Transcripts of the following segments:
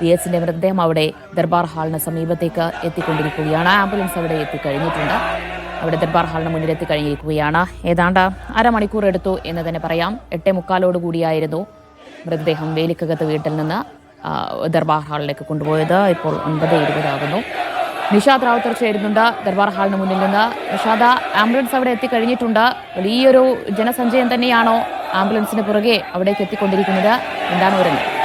V എസിന്റെ മൃതദേഹം അവിടെ ദർബാർ ഹാളിന് സമീപത്തേക്ക് എത്തിക്കൊണ്ടിരിക്കുകയാണ്. ആംബുലൻസ് അവിടെ എത്തിക്കഴിഞ്ഞിട്ടുണ്ട്. അവിടെ ദർബാർ ഹാളിന് മുന്നിൽ എത്തിക്കഴിഞ്ഞിരിക്കുകയാണ് ഏതാണ്ട് അരമണിക്കൂർ എടുത്തു എന്ന് തന്നെ പറയാം. എട്ടേ മുക്കാലോട് കൂടിയായിരുന്നു മൃതദേഹം വേലിക്കകത്ത് വീട്ടിൽ നിന്ന് ദർബാർ ഹാളിലേക്ക് കൊണ്ടുപോയത്. ഇപ്പോൾ ഒൻപത് ഇരുപതാകുന്നു. നിഷാദ് റാവുത്തർ ചേരുന്നുണ്ട്. ദർബാർ ഹാളിന് മുന്നിൽ നിന്ന് നിഷാദ ആംബുലൻസ് അവിടെ എത്തിക്കഴിഞ്ഞിട്ടുണ്ട്. വലിയൊരു ജനസഞ്ചയം തന്നെയാണോ ആംബുലൻസിന് പുറകെ അവിടേക്ക് എത്തിക്കൊണ്ടിരിക്കുന്നത്? എന്താണ് വിവരങ്ങൾ?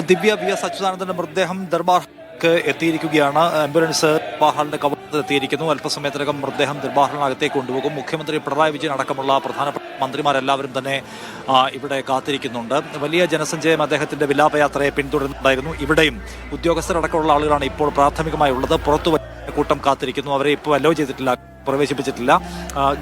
ദിവ്യ വി എസ് അച്യുതാനന്ദന്റെ മൃതദേഹം ദർബാർ എത്തിയിരിക്കുകയാണ്. ആംബുലൻസ് ദർബാറിന്റെ കവറത്തിൽ എത്തിയിരിക്കുന്നു. അല്പസമയത്തിനകം മൃതദേഹം ദർബാറിനകത്തേക്ക് കൊണ്ടുപോകും. മുഖ്യമന്ത്രി പിണറായി വിജയൻ അടക്കമുള്ള പ്രധാനപ്പെട്ട മന്ത്രിമാരെല്ലാവരും തന്നെ ഇവിടെ കാത്തിരിക്കുന്നുണ്ട്. വലിയ ജനസഞ്ചയം അദ്ദേഹത്തിന്റെ വിലാപയാത്രയെ പിന്തുടരുന്നുണ്ടായിരുന്നു. ഇവിടെയും ഉദ്യോഗസ്ഥരടക്കമുള്ള ആളുകളാണ് ഇപ്പോൾ പ്രാഥമികമായി ഉള്ളത് പുറത്തു കൂട്ടം കാത്തിരിക്കുന്നു. അവരെ ഇപ്പോൾ അലോ ചെയ്തിട്ടില്ല. പ്രവേശിപ്പിച്ചിട്ടില്ല.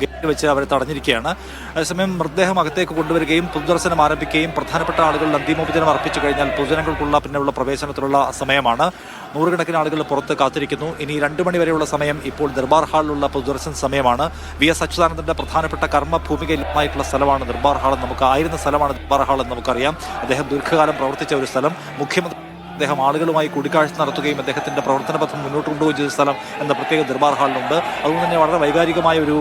ഗേറ്റ് വെച്ച് അവരെ തടഞ്ഞിരിക്കുകയാണ്. അതേസമയം മൃതദേഹം അകത്തേക്ക് കൊണ്ടുവരികയും പൊതുദർശനം ആരംഭിക്കുകയും പ്രധാനപ്പെട്ട ആളുകൾ അന്തിമോപചനം അർപ്പിച്ചു കഴിഞ്ഞാൽ പൊതുജനങ്ങൾക്കുള്ള പിന്നെയുള്ള പ്രവേശനത്തിലുള്ള സമയമാണ്. നൂറുകണക്കിന് ആളുകൾ പുറത്ത് കാത്തിരിക്കുന്നു. ഇനി രണ്ടു മണി വരെയുള്ള സമയം ഇപ്പോൾ ദർബാർ ഹാളിലുള്ള പൊതുദർശന സമയമാണ്. വി എസ് അച്യുതാനന്ദന്റെ പ്രധാനപ്പെട്ട കർമ്മഭൂമികയിലുമായിട്ടുള്ള സ്ഥലമാണ് ദർബാർ ഹാൾ നമുക്ക് ആയിരുന്ന സ്ഥലമാണ് ദർബാർ ഹാൾ എന്ന് നമുക്കറിയാം. അദ്ദേഹം ദീർഘകാലം പ്രവർത്തിച്ച ഒരു സ്ഥലം. മുഖ്യമന്ത്രി അദ്ദേഹം ആളുകളുമായി കൂടിക്കാഴ്ച നടത്തുകയും അദ്ദേഹത്തിന്റെ പ്രവർത്തന പഥം മുന്നോട്ട് കൊണ്ടുപോയി ചെയ്ത സ്ഥലം എന്ന പ്രത്യേക ദർബാർ ഹാളിലുണ്ട്. അതുകൊണ്ട് തന്നെ വളരെ വൈകാരികമായ ഒരു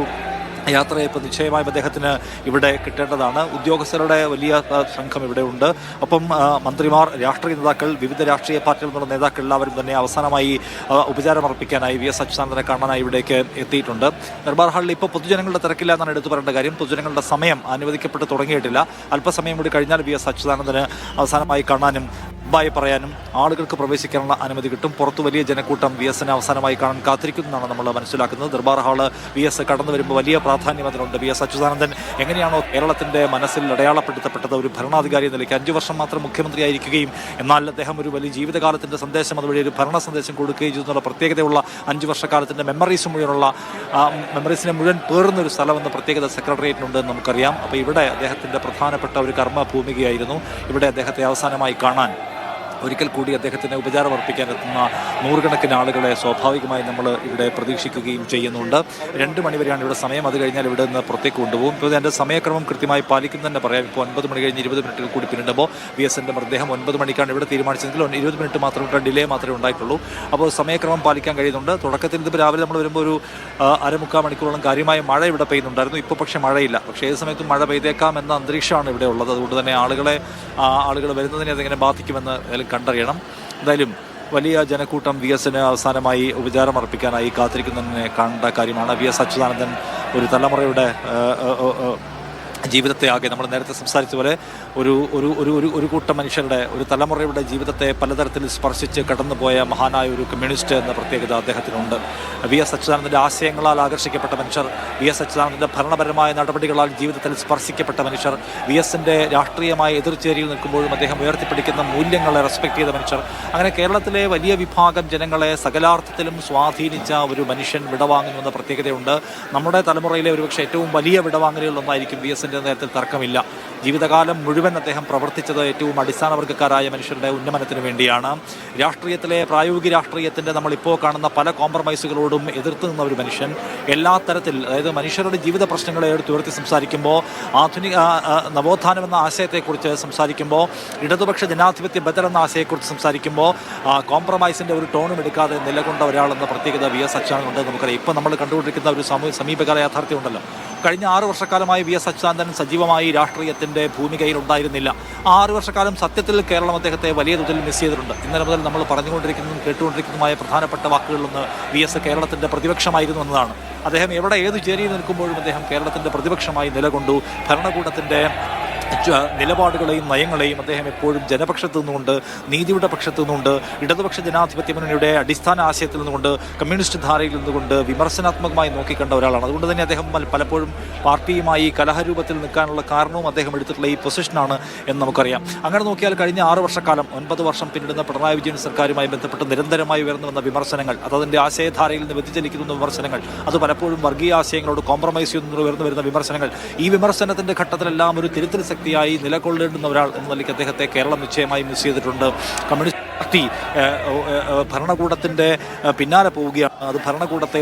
യാത്രയെ ഇപ്പോൾ നിശ്ചയമായും അദ്ദേഹത്തിന് ഇവിടെ കിട്ടേണ്ടതാണ്. ഉദ്യോഗസ്ഥരുടെ വലിയ സംഘം ഇവിടെ ഉണ്ട്. ഒപ്പം മന്ത്രിമാർ രാഷ്ട്രീയ നേതാക്കൾ വിവിധ രാഷ്ട്രീയ പാർട്ടികളിൽ നിന്നുള്ള നേതാക്കൾ എല്ലാവരും തന്നെ അവസാനമായി ഉപചാരമർപ്പിക്കാനായി വി എസ് അച്യുതാനന്ദനെ കാണാനായി ഇവിടേക്ക് എത്തിയിട്ടുണ്ട്. ദർബാർ ഹാളിൽ ഇപ്പോൾ പൊതുജനങ്ങളുടെ തിരക്കില്ല എന്നാണ് എടുത്തു പറയേണ്ട കാര്യം. പൊതുജനങ്ങളുടെ സമയം അനുവദിക്കപ്പെട്ട് തുടങ്ങിയിട്ടില്ല. അല്പസമയം കൂടി കഴിഞ്ഞാൽ വി എസ് അച്യുതാനന്ദന് അവസാനമായി കാണാനും ബായ് പറയാനും ആളുകൾക്ക് പ്രവേശിക്കാനുള്ള അനുമതി കിട്ടും. പുറത്ത് വലിയ ജനക്കൂട്ടം വി എസിനെ അവസാനമായി കാണാൻ കാത്തിരിക്കുന്നതാണ് നമ്മൾ മനസ്സിലാക്കുന്നത്. ദർബാർ ഹാൾ വി എസ് കടന്നു വരുമ്പോൾ വലിയ പ്രാധാന്യം അതിനുണ്ട്. വി എസ് അച്യുതാനന്ദൻ എങ്ങനെയാണോ കേരളത്തിന്റെ മനസ്സിൽ അടയാളപ്പെടുത്തപ്പെട്ടത്? ഒരു ഭരണാധികാരി നിലയ്ക്ക് അഞ്ചു വർഷം മാത്രം മുഖ്യമന്ത്രിയായിരിക്കുകയും എന്നാൽ അദ്ദേഹം ഒരു വലിയ ജീവിതകാലത്തിന്റെ സന്ദേശം അതുവഴി ഒരു ഭരണ സന്ദേശം കൊടുക്കുകയും ചെയ്തെന്നുള്ള പ്രത്യേകതയുള്ള അഞ്ചു വർഷക്കാലത്തിന്റെ മെമ്മറീസ് മുഴുവനുള്ള മെമ്മറീസിനെ മുഴുവൻ പേറുന്ന ഒരു സ്ഥലം എന്ന പ്രത്യേകത സെക്രട്ടേറിയറ്റിനുണ്ട് എന്ന് നമുക്കറിയാം. അപ്പോൾ ഇവിടെ അദ്ദേഹത്തിന്റെ പ്രധാനപ്പെട്ട ഒരു കർമ്മ ഭൂമികയായിരുന്നു ഇവിടെ അദ്ദേഹത്തെ അവസാനമായി കാണാൻ ഒരിക്കൽ കൂടി അദ്ദേഹത്തിന് ഉപചാരം അർപ്പിക്കാനെത്തുന്ന നൂറുകണക്കിന് ആളുകളെ സ്വാഭാവികമായി നമ്മൾ ഇവിടെ പ്രതീക്ഷിക്കുകയും ചെയ്യുന്നുണ്ട്. രണ്ട് മണിവരെയാണ് ഇവിടെ സമയം. അത് കഴിഞ്ഞാൽ ഇവിടെ നിന്ന് പുറത്തേക്ക് കൊണ്ടുപോകും. ഇപ്പോൾ എന്റെ സമയക്രമം കൃത്യമായി പാലിക്കും തന്നെ പറയാം. ഇപ്പോൾ ഒൻപത് മണി കഴിഞ്ഞ് ഇരുപത് മിനിറ്റിൽ കൂടി പിന്നിടുമ്പോൾ വി എസ് എന്റെ മൃതദേഹം ഒൻപത് മണിക്കാണ് ഇവിടെ തീരുമാനിച്ചെങ്കിൽ ഒന്ന് ഇരുപത് മിനിറ്റ് മാത്രം ഡിലേ മാത്രമേ ഉണ്ടായിട്ടുള്ളൂ. അപ്പോൾ സമയക്രമം പാലിക്കാൻ കഴിയുന്നുണ്ട്. തുടക്കത്തിൽ ഇതിപ്പോൾ രാവിലെ നമ്മൾ വരുമ്പോൾ ഒരു അരമുക്കാൽ മണിക്കൂറോളം കാര്യമായ മഴ ഇവിടെ പെയ്യുന്നുണ്ടായിരുന്നു. ഇപ്പോൾ പക്ഷേ മഴയില്ല. പക്ഷേ ഏത് സമയത്തും മഴ പെയ്തേക്കാം എന്ന അന്തരീക്ഷമാണ് ഇവിടെ ഉള്ളത്. അതുകൊണ്ട് തന്നെ ആളുകളെ ആളുകൾ വരുന്നതിനെ അതെങ്ങനെ ബാധിക്കുമെന്ന് ഏതായാലും കണ്ടറിയണം. എന്തായാലും വലിയ ജനക്കൂട്ടം വി എസിന് അവസാനമായി ഉപചാരം അർപ്പിക്കാനായി കാത്തിരിക്കുന്നതിനെ കണ്ട കാര്യമാണ് വി എസ് അച്യുതാനന്ദൻ ഒരു തലമുറയുടെ ജീവിതത്തെ ആകെ നമ്മൾ നേരത്തെ സംസാരിച്ച പോലെ ഒരു ഒരു ഒരു ഒരു ഒരു കൂട്ടം മനുഷ്യരുടെ ഒരു തലമുറയുടെ ജീവിതത്തെ പലതരത്തിൽ സ്പർശിച്ച് കടന്നുപോയ മഹാനായ ഒരു കമ്മ്യൂണിസ്റ്റ് എന്ന പ്രത്യേകത അദ്ദേഹത്തിനുണ്ട്. വി എസ് അച്യുതാനന്ദന്റെ ആശയങ്ങളാൽ ആകർഷിക്കപ്പെട്ട മനുഷ്യർ വി എസ് അച്യുതാനന്ദന്റെ ഭരണപരമായ നടപടികളാൽ ജീവിതത്തിൽ സ്പർശിക്കപ്പെട്ട മനുഷ്യർ വി എസിന്റെ രാഷ്ട്രീയമായ എതിർചേരിയിൽ നിൽക്കുമ്പോഴും അദ്ദേഹം ഉയർത്തിപ്പിടിക്കുന്ന മൂല്യങ്ങളെ റെസ്പെക്ട് ചെയ്ത മനുഷ്യർ. അങ്ങനെ കേരളത്തിലെ വലിയ വിഭാഗം ജനങ്ങളെ സകലാർത്ഥത്തിലും സ്വാധീനിച്ച ഒരു മനുഷ്യൻ വിടവാങ്ങുന്നു എന്ന പ്രത്യേകതയുണ്ട്. നമ്മുടെ തലമുറയിലെ ഒരുപക്ഷെ ഏറ്റവും വലിയ വിടവാങ്ങലുകളൊന്നായിരിക്കും വി എസിന്റെ നേരത്തിൽ തർക്കമില്ല. ജീവിതകാലം മുഴുവൻ അദ്ദേഹം പ്രവർത്തിച്ചത് ഏറ്റവും അടിസ്ഥാന വർഗക്കാരായ മനുഷ്യരുടെ ഉന്നമനത്തിന് വേണ്ടിയാണ്. രാഷ്ട്രീയത്തിലെ പ്രായോഗിക രാഷ്ട്രീയത്തിന്റെ നമ്മളിപ്പോൾ കാണുന്ന പല കോംപ്രമൈസുകളോടും എതിർത്ത് നിന്ന ഒരു മനുഷ്യൻ എല്ലാ തരത്തിൽ അതായത് മനുഷ്യരുടെ ജീവിത പ്രശ്നങ്ങളെ എടുത്തുയർത്തി സംസാരിക്കുമ്പോൾ ആധുനിക നവോത്ഥാനം എന്ന ആശയത്തെക്കുറിച്ച് സംസാരിക്കുമ്പോൾ ഇടതുപക്ഷ ജനാധിപത്യ ബദൽ എന്ന ആശയത്തെക്കുറിച്ച് സംസാരിക്കുമ്പോൾ കോംപ്രമൈസിന്റെ ഒരു ടോണും എടുക്കാതെ നിലകൊണ്ട ഒരാളെന്ന പ്രത്യേകത വി എസ് അച്യുതാനന്ദൻ നമുക്കറിയാം. ഇപ്പം നമ്മൾ കണ്ടുകൊണ്ടിരിക്കുന്ന ഒരു സമീപകാല യാഥാർത്ഥ്യമുണ്ടല്ലോ. കഴിഞ്ഞ ആറ് വർഷക്കാലമായി വി എസ് അച്യുതാനന്ദൻ സജീവമായി രാഷ്ട്രീയത്തിന്റെ ഭൂമികയിൽ ഉണ്ടായിരുന്നില്ല ആ ആറ് വർഷക്കാലം സത്യത്തിൽ കേരളം അദ്ദേഹത്തെ വലിയ തോതിൽ മിസ് ചെയ്തിട്ടുണ്ട്. ഇന്നലെ മുതൽ നമ്മൾ പറഞ്ഞുകൊണ്ടിരിക്കുന്നതും കേട്ടുകൊണ്ടിരിക്കുന്നതുമായ പ്രധാനപ്പെട്ട വാക്കുകളിലൊന്ന് വി എസ് കേരളത്തിന്റെ പ്രതിപക്ഷമായിരുന്നു എന്നതാണ്. അദ്ദേഹം എവിടെ ഏത് ചേരിയിൽ നിൽക്കുമ്പോഴും അദ്ദേഹം കേരളത്തിന്റെ പ്രതിപക്ഷമായി നിലകൊണ്ടു. ഭരണകൂടത്തിന്റെ ച- നിലപാടുകളെയും നയങ്ങളെയും അദ്ദേഹം എപ്പോഴും ജനപക്ഷത്തു നിന്നുകൊണ്ട് നീതിയുടെ പക്ഷത്തു നിന്നുകൊണ്ട് ഇടതുപക്ഷ ജനാധിപത്യ മുന്നണിയുടെ അടിസ്ഥാന ആശയത്തിൽ നിന്നുകൊണ്ട് കമ്മ്യൂണിസ്റ്റ് ധാരയിൽ നിന്നുകൊണ്ട് വിമർശനാത്മകമായി നോക്കിക്കണ്ട ഒരാളാണ്. അതുകൊണ്ട് തന്നെ അദ്ദേഹം പലപ്പോഴും പാർട്ടിയുമായി കലഹരൂപത്തിൽ നിൽക്കാനുള്ള കാരണവും അദ്ദേഹം എടുത്തിട്ടുള്ള ഈ പൊസിഷനാണ് എന്ന് നമുക്കറിയാം. അങ്ങനെ നോക്കിയാൽ കഴിഞ്ഞ ആറ് വർഷക്കാലം ഒൻപത് വർഷം പിന്നിടുന്ന പിണറായി വിജയൻ സർക്കാരുമായി ബന്ധപ്പെട്ട് നിരന്തരമായി ഉയർന്നു വന്ന വിമർശനങ്ങൾ അത് അതിന്റെ ആശയധാരയിൽ നിന്ന് വ്യതിചലിക്കുന്ന വിമർശനങ്ങൾ അത് പലപ്പോഴും വർഗീയ ആശയങ്ങളോട് കോംപ്രമൈസ് ചെയ്യുന്നു ഉയർന്നു വരുന്ന വിമർശനങ്ങൾ ഈ വിമർശനത്തിന്റെ ഘട്ടത്തിലെല്ലാം ഒരു തിരുത്തൽ ശക്തിയായി നിലകൊള്ളേണ്ടുന്ന ഒരാൾ എന്ന നിലയ്ക്ക് അദ്ദേഹത്തെ കേരളം നിശ്ചയമായി മിസ് ചെയ്തിട്ടുണ്ട്. കമ്മ്യൂണിസ്റ്റ് പാർട്ടി ഭരണകൂടത്തിന്റെ പിന്നാലെ പോവുകയാണ്. അത് ഭരണകൂടത്തെ